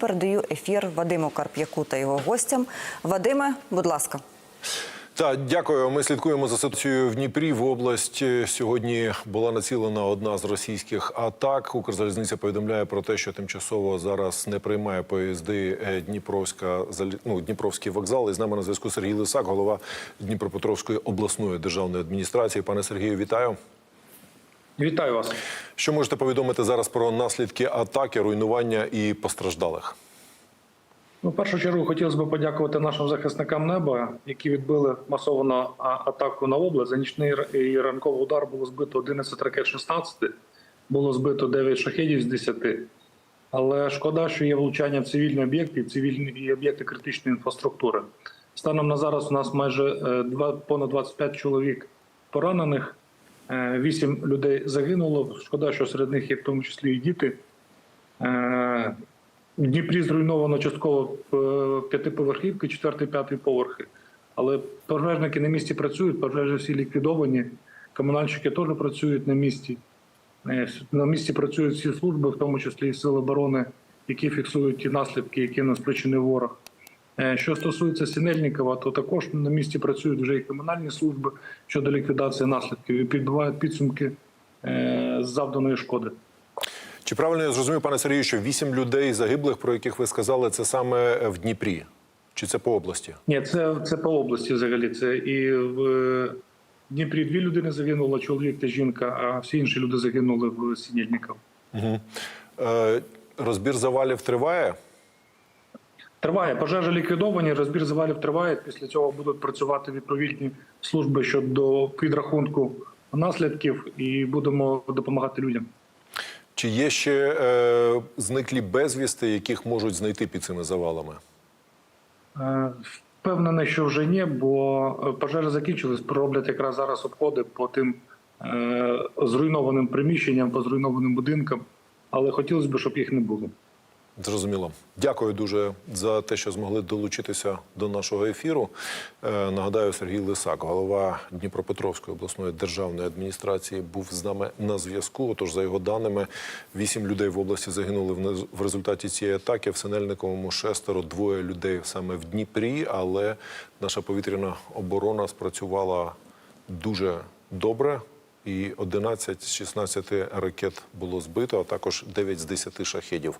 Передаю ефір Вадиму Карп'яку та його гостям. Вадиме, будь ласка. Так, дякую. Ми слідкуємо за ситуацією в Дніпрі. В область сьогодні була націлена одна з російських атак. Укрзалізниця повідомляє про те, що тимчасово зараз не приймає поїзди е, Дніпровська ну, Дніпровський вокзал. І з нами на зв'язку Сергій Лисак, голова Дніпропетровської обласної державної адміністрації. Пане Сергію, вітаю. Вітаю вас. Що можете повідомити зараз про наслідки атаки, руйнування і постраждалих? Ну, в першу чергу хотілося б подякувати нашим захисникам неба, які відбили масовану атаку на область. За нічний і ранковий удар було збито 11 ракет 16, було збито 9 шахедів з 10. Але шкода, що є влучання в цивільні об'єкти, цивільні і об'єкти критичної інфраструктури. Станом на зараз у нас майже е, два- понад 25 чоловік поранених, 8 людей загинуло. Шкода, що серед них є в тому числі і діти. Е, В Дніпрі зруйновано частково е, п'ятиповерхівки, четвертий, п'ятий поверхи. Але пожежники на місці працюють, пожежі всі ліквідовані, комунальщики теж працюють на місці. Е, На місці працюють всі служби, в тому числі і сили оборони, які фіксують ті наслідки, які нам спричинив ворог. Е, Що стосується Сінельникова, то також на місці працюють вже і комунальні служби щодо ліквідації наслідків і підбивають підсумки е, завданої шкоди. Чи правильно я зрозумів, пане Сергію, що вісім людей загиблих, про яких ви сказали, це саме в Дніпрі? Чи це по області? Ні, це, це по області взагалі. Це і в е, Дніпрі дві людини загинуло, чоловік та жінка, а всі інші люди загинули в Сінільниках. Угу. Е, розбір завалів триває. Триває пожежі ліквідовані, розбір завалів триває. Після цього будуть працювати відповідні служби щодо підрахунку наслідків, і будемо допомагати людям. Чи є ще е, зниклі безвісти, яких можуть знайти під цими завалами? Е, Впевнений, що вже ні, бо пожежі закінчились. Роблять якраз зараз обходи по тим е, зруйнованим приміщенням, по зруйнованим будинкам, але хотілося б, щоб їх не було. Зрозуміло. Дякую дуже за те, що змогли долучитися до нашого ефіру. Е, нагадаю, Сергій Лисак, голова Дніпропетровської обласної державної адміністрації, був з нами на зв'язку. Отож, за його даними, вісім людей в області загинули в в результаті цієї атаки. В Синельниковому шестеро, двоє людей саме в Дніпрі. Але наша повітряна оборона спрацювала дуже добре. І 11 з 16 ракет було збито, а також 9 з 10 шахедів.